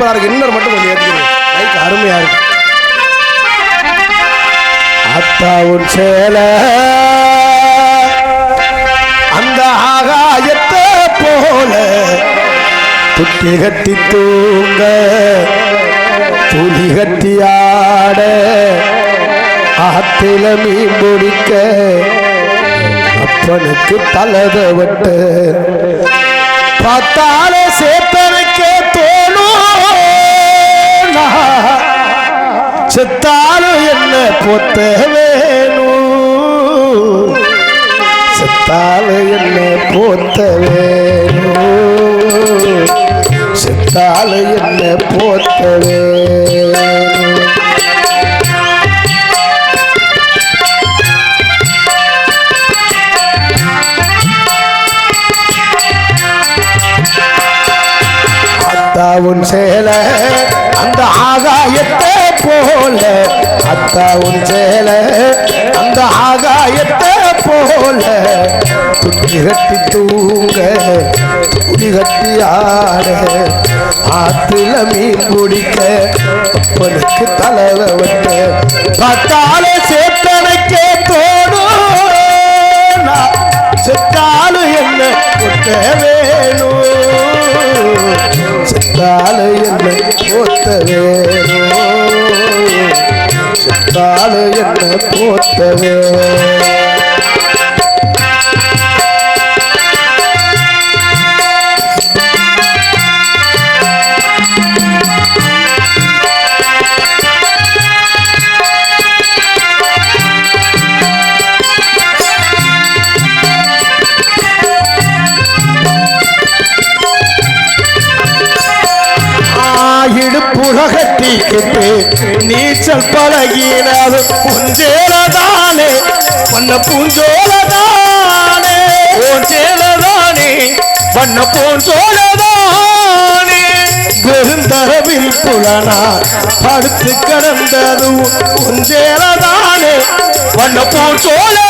சூப்பரா இருக்கு. இன்னொரு மட்டும் கொஞ்சம் ஏற்றுக்கணும் மைக் அருமையா இருக்கு. அத்தா உன் சேல. அந்த ஆகாயத்தை போல துட்டி கட்டி தூங்க. துளி கட்டி ஆட. ஆத்தில மீன் பிடிக்க. அப்பனுக்கு தலதவட்டு பார்த்தாலே சேத்தனுக்கே நான் செத்தாலும் என்ன பொத்த வேணும்? செத்தாலும் என்ன போத்த வேணும்? செத்தாலும் என்ன போத்த வேணும்? அத்தாவுன் சேல அந்த ஆகாயத்தை போல அத்தாவுன் சேல. அந்த ஆகாயத்தை போல துணி கட்டி தூங்க துணி கட்டி ஆட ஆத்துல மீன் குடிக்க அப்பனுக்கு தலைவ வட்ட. பார்த்தாலே சேத்தனைக்கே தோணும் செத்தாலும் என்ன வேணும். செத்தாலும் என்ன போத்த வேணும் போத்த வேணும் கெட்டு நீச்சல் பழகினது பொஞ்சேலதானே பண்ண பூஞ்சோலதானே பூஞ்சேலதானே பண்ண பூஞ்சோலதானே. பெருந்தரவில் புலனா படுத்து கிடந்ததும் பொஞ்சேலதானே பண்ண பூஞ்சோலதானே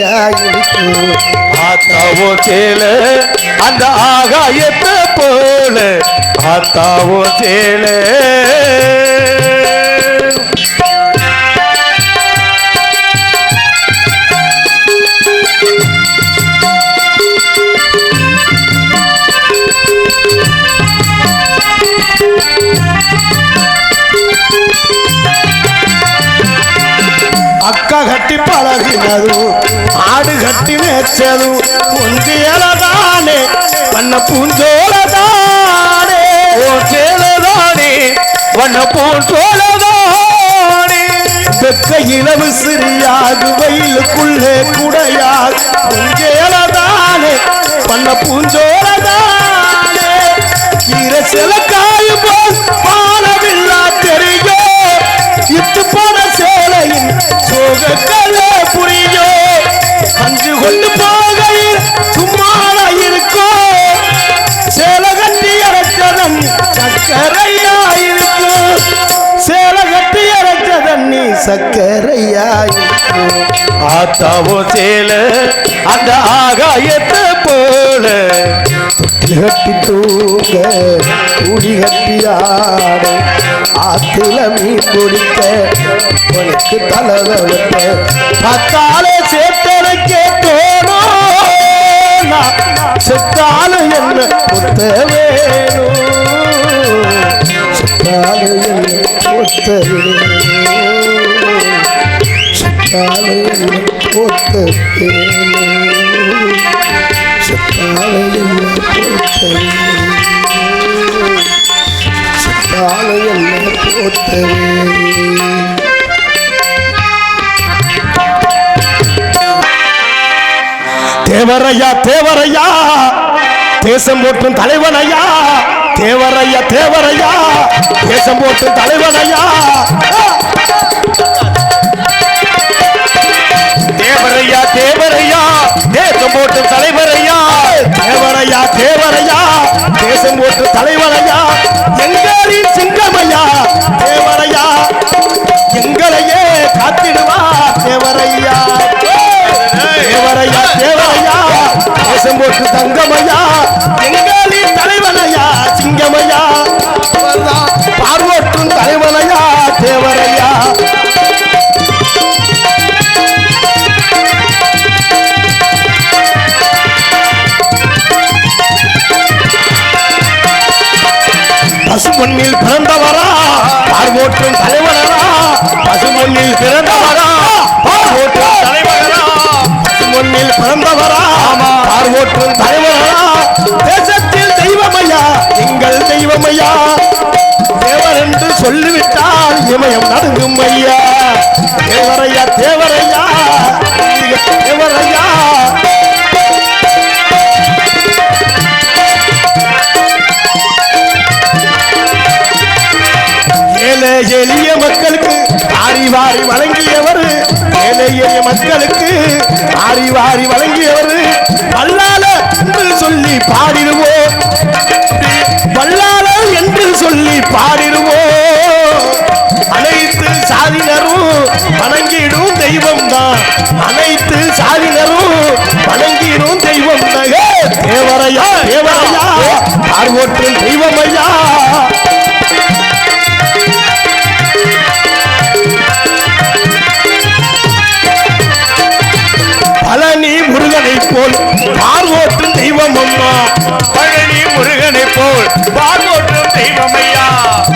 சக்கரையா இருக்கும் ஆத்தாவோ சேல அந்த ஆகாயத்தை போல. ஆத்தாவோ சேல. அக்கா கட்டி பழகினதும் ஆடு கட்டி மேய்ச்சதும் பொந்தியலதானே பண்ண பூஞ்சோலதானே. ஓ சேலதானே வண்ண பூஞ்சோலதானே. வெக்க இளவு சிறியாது வெயிலுக்குள்ளே குடையாது. புஞ்சேலதானே பண்ண பூஞ்சோலதானே. கீரை சில காயும் போல் வானவில்லா தெரியும். இத்து போன சேலையின் சோகக்கலை புரியும் கொண்டு போகையில் சும்மாடா இருக்கோ? சேலை கட்டி இறச்சதம் சக்கரையா இருக்கும் சேலை கட்டி இறச்ச தண்ணி சக்கரையா ஆத்தாவோ சேல அந்த ஆகாயத்தை போல கட்டி தூங்க குடி கட்டி ஆட ஆத்துல மீன் பிடிக்க உனக்கு தலைவ பத்தாலே சேர்த்தலை தோணும் நான் செத்தாலும் என்ன கொத்த வேணும்? செத்தாலும் என்ன கொத்த தேவரையா தேவரையா. தேசம் போற்றும் தலைவனையா. தேவரையா தேவரையா. தேசம் போற்றும் தலைவனையா. தேவரையா தேவரையா. தேசம் போட்டு தலைவரையா. தேவரையா தேவரையா. தேசம் போட்டு தலைவரையா எங்களின் சிங்கமையா. தேவரையா எங்களையே காத்திடுவா தேவரையா. தேவரையா தேவரையா தேசம்போக்கு தங்கமையா? எங்களின் தலைவனையா சிங்கமையா? அவர்தான் பார்வோட்டும் தலைவனையா தேவரையா பசுமண்ணில் பிறந்தவரா பார்வோற்றும் தலைவனரா பசுமண்ணில் பிறந்தவரா? மண்ணில் பிறந்தவரா? பார்வோற்றும் தலைவரா? தேசத்தில் தெய்வமையா? எங்கள் தெய்வமையா? தேவர் என்று சொல்லிவிட்டால் இமயம் நடுங்கும் ஐயா. தேவரையா தேவரையா? தேவரையா? ஏழை எளிய மக்களுக்கு வாரி வாரி வழங்கியவர் மக்களுக்கு வாரி வாரி வழங்கியவர். வல்லால என்று சொல்லி பாடிடுவோம் வல்லால என்று சொல்லி பாடிடுவோம் அனைத்து சாதியினரும் வணங்கிடும் தெய்வம் தான் அனைத்து சாதியினரும் வணங்கிடும் தெய்வம் தான் தேவரையா தேவரையா பார்வோற்றும் தெய்வம் பார்வோற்றும் பழனி முருகனை போல் பார்வோற்றும் தெய்வமையா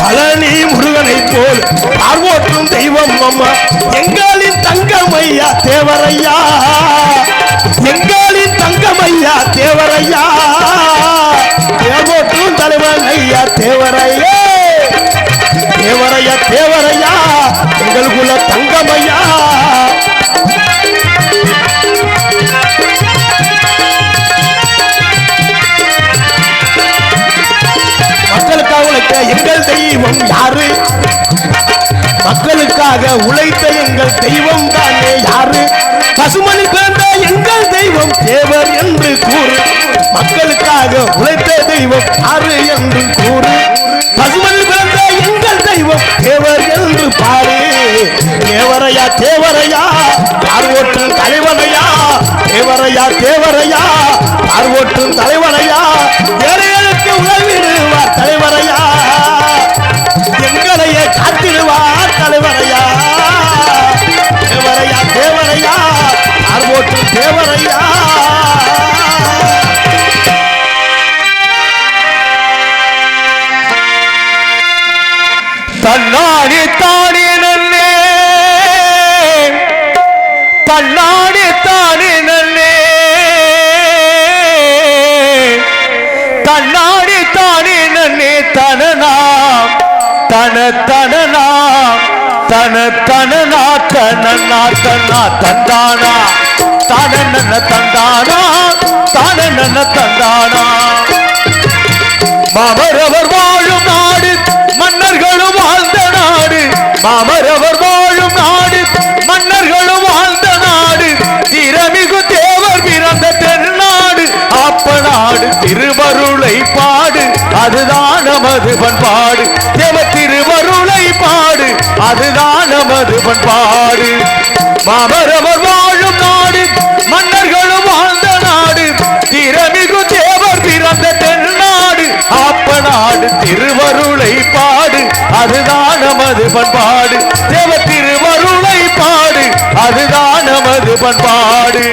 பழனி முருகனை போல் பார்வோற்றும் தெய்வம் அம்மா எங்களின் தங்கமையா தேவரையா எங்களின் தங்கமையா தேவரையா தேவோற்றும் தலைவன் ஐயா தேவரையே தேவரையா தேவரையா எங்களுக்குள்ள தங்கமையா உழைத்த எங்கள் தெய்வம் தானே யாரு? பசுமணி பிறந்த எங்கள் தெய்வம் தேவர் என்று கூறு. மக்களுக்காக உழைத்த தெய்வம் யாரு என்று கூறு. பசுமணி பிறந்த எங்கள் தெய்வம் தேவர் என்று பாரு. தேவரையா தேவரையா? பார்வோற்றும் தலைவனையா? தேவரையா தேவரையா? பார்வோற்றும் தலைவனையா? ஏழைகளுக்கு உதவிடுவார் தலைவரையா. எங்களையே காத்திடுவார் தலைவர். தேவரையா தன்னாடி தாடி நல்லே. தன்னாடி தாடி நல்லே. தன்னாடி தாடி நல்லே. தனனா தன தனனா தன தனனா தனனா தன்னா தந்தானா தனன தந்தானா? தனன தந்தானா? மாமரவர் வாழும் நாடு மன்னர்களும் வாழ்ந்த நாடு. மாமரவர் வாழும் நாடு மன்னர்களும் வாழ்ந்த நாடு. திறமிகு தேவர் பிறந்த தென்னாடு. அப்ப நாடு திருவருளை பாடு. அதுதான் நமது பண்பாடு. தேவ திருவருளை பாடு. அதுதான் நமது பண்பாடு. மாமரவர் வாழும் நாடு திறமிகு தேவர் பிறந்த தென்னாடு ஆப்ப நாடு திருவருளை பாடு அதுதான் நமது பண்பாடு. தேவ திருவருளை பாடு அதுதான் நமது பண்பாடு.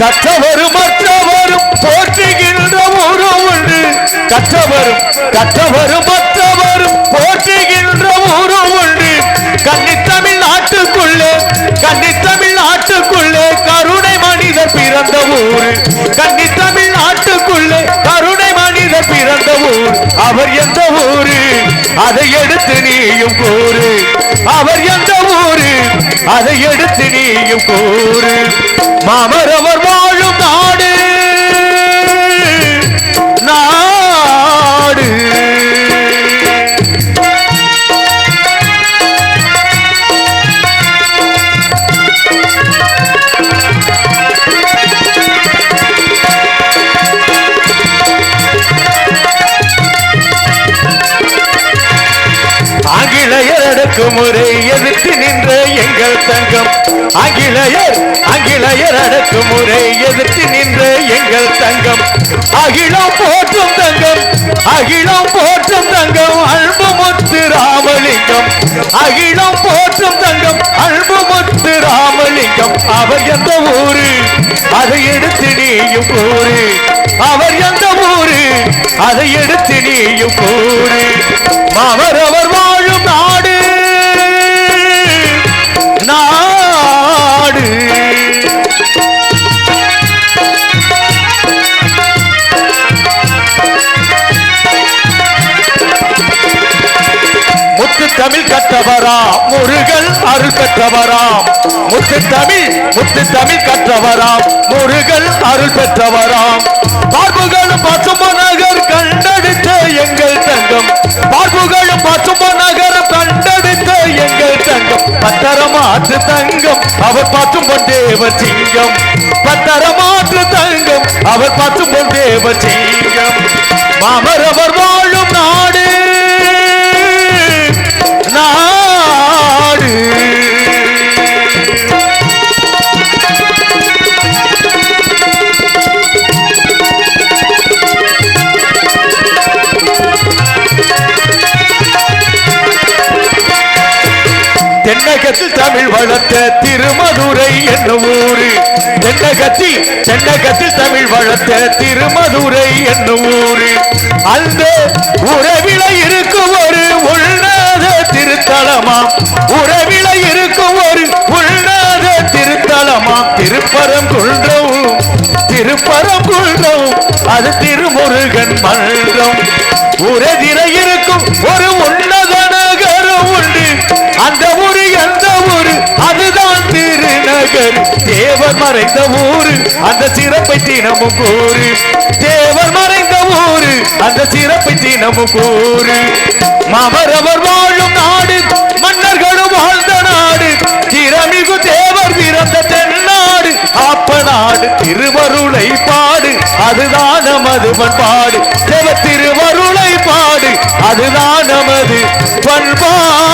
கற்றவரும் மற்றவரும் போற்றுகின்ற ஒரு உண்டு. கற்றவரும் கற்றவரும் மற்றவரும் போற்றுகின்ற கன்னித்தமிழ் தமிழ்நாட்டுக்குள்ளே கன்னித்தமிழ் தமிழ்நாட்டுக்குள்ளே கருணை மனிதர் பிறந்த ஊர். கன்னித்தமிழ் தமிழ்நாட்டுக்குள்ளே கருணை மனிதர் பிறந்த ஊர். அவர் எந்த ஊரு? அதை எடுத்து நீயும் கூறு. அவர் எந்த ஊரு? அதை எடுத்து நீயும் கூறு. மாமரவர் வாழும் நாடு எங்கள் தங்கம் அகிலையர் அகிலையர் அடக்குமுறை எதிர்த்து நின்ற எங்கள் தங்கம். அகிலம் போற்றும் தங்கம் அகிலம் போற்றும் தங்கம் அன்பு முத்து ராமலிங்கம். அகிலம் போற்றும் தங்கம் அன்பு முத்து ராமலிங்கம். அவர் எந்த ஊரு? அதை எடுத்து நீயும் ஊரு அவர் எந்த ஊரு? அதை எடுத்து நீயும் ஊரு அவர் அவர் வாழும் நான் கற்றவராம் முருகன் அருள் பெற்றவராம் முத்து தமிழ் முத்து தமிழ் கற்றவராம் முருகன் அருள் பெற்றவராம் பார்ப்புகளும் பசும நகர் கண்டெடுத்த எங்கள் தங்கம். பார்ப்புகளும் பசும நகர் கண்டெடுத்த எங்கள் தங்கம். பத்தரமாற்று தங்கம் அவர் பார்த்தும் தேவ சிங்கம். பத்தரமாற்று தங்கம் அவர் பார்த்தும் தேவ சிங்கம். மாமரவர் வாழும் நாடு தமிழ் வளர்த்த திருமதுரை என்ன ஊரு. தென்னகத்தில் தென்னகத்தில் தமிழ் வளர்த்த திருமதுரை என்ன ஊரு. அந்த உறவில இருக்கும் ஒரு உள்நாத திருத்தலமாம். திருநகர் தேவர் மறைந்த ஊரு அந்த சிறப்பை தினமும் கூறு. தேவர் மறைந்த ஊரு அந்த சிறப்பை தினமும் கூறு. மாமரவர் வாழும் நாடு மன்னர்களும் வாழ்ந்த நாடு. திறமிகு தேவர் பிறந்த தென்னாடு அப்ப நாடு திருவருளை பாடு. அதுதான் நமது பண்பாடு. தேவ திருவருளை பாடு. அதுதான் நமது பண்பாடு.